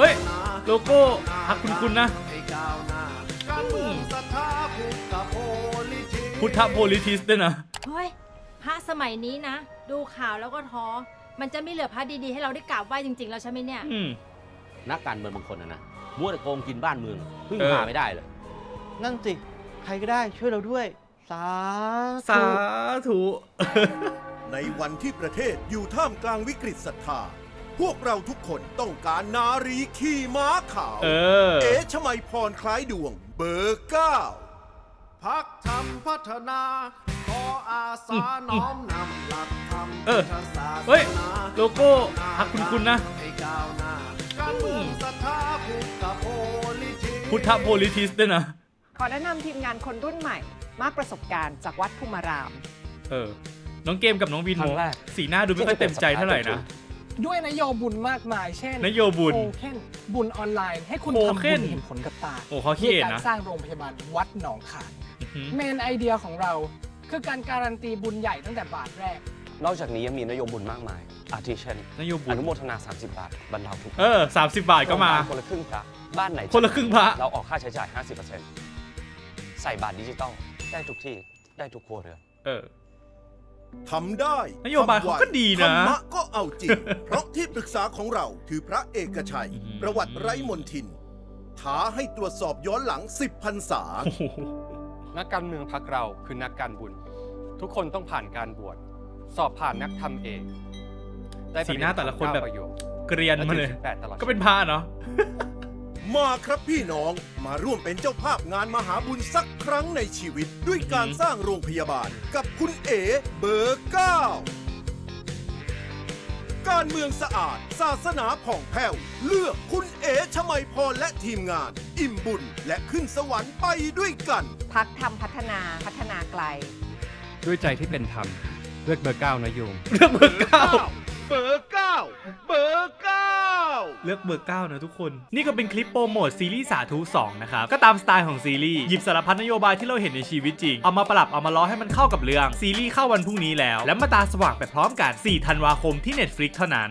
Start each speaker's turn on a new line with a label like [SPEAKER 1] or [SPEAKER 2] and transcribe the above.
[SPEAKER 1] เฮ้ย โลโก้พักคุณคุณนะ พุทธโพลิทิสด้วยนะ
[SPEAKER 2] เฮ้ยพระสมัยนี้นะ ดูข่าวแล้วก็ท้อ มันจะไม่เหลือพระดีๆ ให้เราได้กราบไหว้จริงๆ แล้วใช่ไหมเนี่ย
[SPEAKER 1] อืม
[SPEAKER 3] นักการเมืองบางคนนะนะมัวแต่โกงกินบ้านเมืองพึ่ง
[SPEAKER 1] เออ
[SPEAKER 3] พาไม่ได้เลย
[SPEAKER 4] นั่นสิ ใครก็ได้ช่วยเราด้วย สา
[SPEAKER 1] สาธุ
[SPEAKER 5] ในวันที่ประเทศอยู่ท่ามกลางวิกฤตศรัทธา พวกเราทุกคนต้องการนารีขี่ม้าขาว
[SPEAKER 1] เออ
[SPEAKER 5] เอ๋ชมัยพรคล้ายดวง เบอร์เก้า
[SPEAKER 6] พักทำพัฒนา ขออาสาน้อมนำหลักธรรม
[SPEAKER 1] เออ
[SPEAKER 6] พุทธศาสนา
[SPEAKER 1] เฮ้ย โลโก้พักคุณคุณนะ
[SPEAKER 6] ให้ก้าวหน้าการเมืองศรัทธาพุทธโพลิทิ
[SPEAKER 1] พุทธโพลิทิสด้วยนะ
[SPEAKER 7] ขอแนะนำทีมงานคนรุ่นใหม่ มากประสบการณ์จากวัดภูมาราม
[SPEAKER 1] เออ น้องเกมกับน้องวิน
[SPEAKER 3] ครั้งแรก
[SPEAKER 1] สีหน้าดูไม่ค่อยเต็มใจเท่าไหร่นะ
[SPEAKER 8] ด้วยนโยบุญมากมาย เช่น
[SPEAKER 1] นโยบุญ
[SPEAKER 8] โคเคนบุญออนไลน์ ให้คุณ
[SPEAKER 1] โค
[SPEAKER 8] ทำ
[SPEAKER 1] เค็
[SPEAKER 8] บุ
[SPEAKER 1] น
[SPEAKER 8] ญเห็นผลกับตา
[SPEAKER 1] โอ้เขาขี้เอ็น
[SPEAKER 8] การ
[SPEAKER 1] นะ
[SPEAKER 8] สร้างโรงพยาบาลวัดหนองขาม
[SPEAKER 1] อื้อหือ
[SPEAKER 8] เมนไอเดียของเราคือการการันตีบุญใหญ่ตั้งแต่บาทแรก
[SPEAKER 9] นอกจากนี้ยังมีนโยบายมากมาย อาทิเช่น
[SPEAKER 1] นโยบุ
[SPEAKER 9] อ
[SPEAKER 1] ญ
[SPEAKER 9] นุโมทนา 30 บาทบรรเทาทุกข์
[SPEAKER 1] เออสามสิบบาทก็มา
[SPEAKER 9] โครงรคนละครึ่งพระบ้านไหน
[SPEAKER 1] คนละครึ่งพระ
[SPEAKER 9] เราออกค่าใช้จ่าย 50%ใส่บาทดิจิตอลได้ทุกที่ได้ทุกครัวเรือน
[SPEAKER 1] เออ
[SPEAKER 5] ทำได้
[SPEAKER 1] นโยบายเขาก็ดีนะ
[SPEAKER 5] ธรรมะก็ เอาจริง เพราะที่ปรึกษาของเราคือพระเอกชัย
[SPEAKER 1] อื้อหือ
[SPEAKER 5] ประวัติไร้มนทิน ท้าให้ตรวจสอบย้อนหลังสิบพรรษา
[SPEAKER 1] โอ้โห
[SPEAKER 10] นักการเมืองพักเราคือนักการบุญ ทุกคนต้องผ่านการบวชสอบผ่านนักทำเองได้
[SPEAKER 1] สีหน้าแต่ละคนแบบ
[SPEAKER 10] ประโยค
[SPEAKER 1] เกรียนมาเลย
[SPEAKER 10] และถึง18ตลอด
[SPEAKER 1] ก็เป็นพระเนาะ
[SPEAKER 5] มาครับพี่น้องมาร่วมเป็นเจ้าภาพงานมหาบุญสักครั้งในชีวิต ด้วยการสร้างโรงพยาบาลกับคุณเอ๋เบอร์เก้า การเมืองสะอาด ศาสนาผ่องแผ้ว เลือกคุณเอ๋ชมัยพรและทีมงาน อิ่มบุญและขึ้นสวรรค์ไปด้วยกัน
[SPEAKER 7] พักทำพัฒนาพัฒนาไกล
[SPEAKER 10] ด้วยใจที่เป็นธรรม เลือกเบอร์เก้านะโยม
[SPEAKER 1] เลือกเบอร์เก้า
[SPEAKER 5] เบอร์เก้าเบอร์เก้า
[SPEAKER 1] เลือกเบอร์ 9 นะทุกคน นี่ก็เป็นคลิปโปรโมทซีรีส์สาธุ2นะครับ ก็ตามสไตล์ของซีรีส์ หยิบสารพัดนโยบายที่เราเห็นในชีวิตจริง เอามาปรับเอามาล้อให้มันเข้ากับเรื่อง ซีรีส์เข้าวันพรุ่งนี้แล้ว และมาตาสว่างไปพร้อมกัน 4 ธันวาคมที่ Netflix เท่านั้น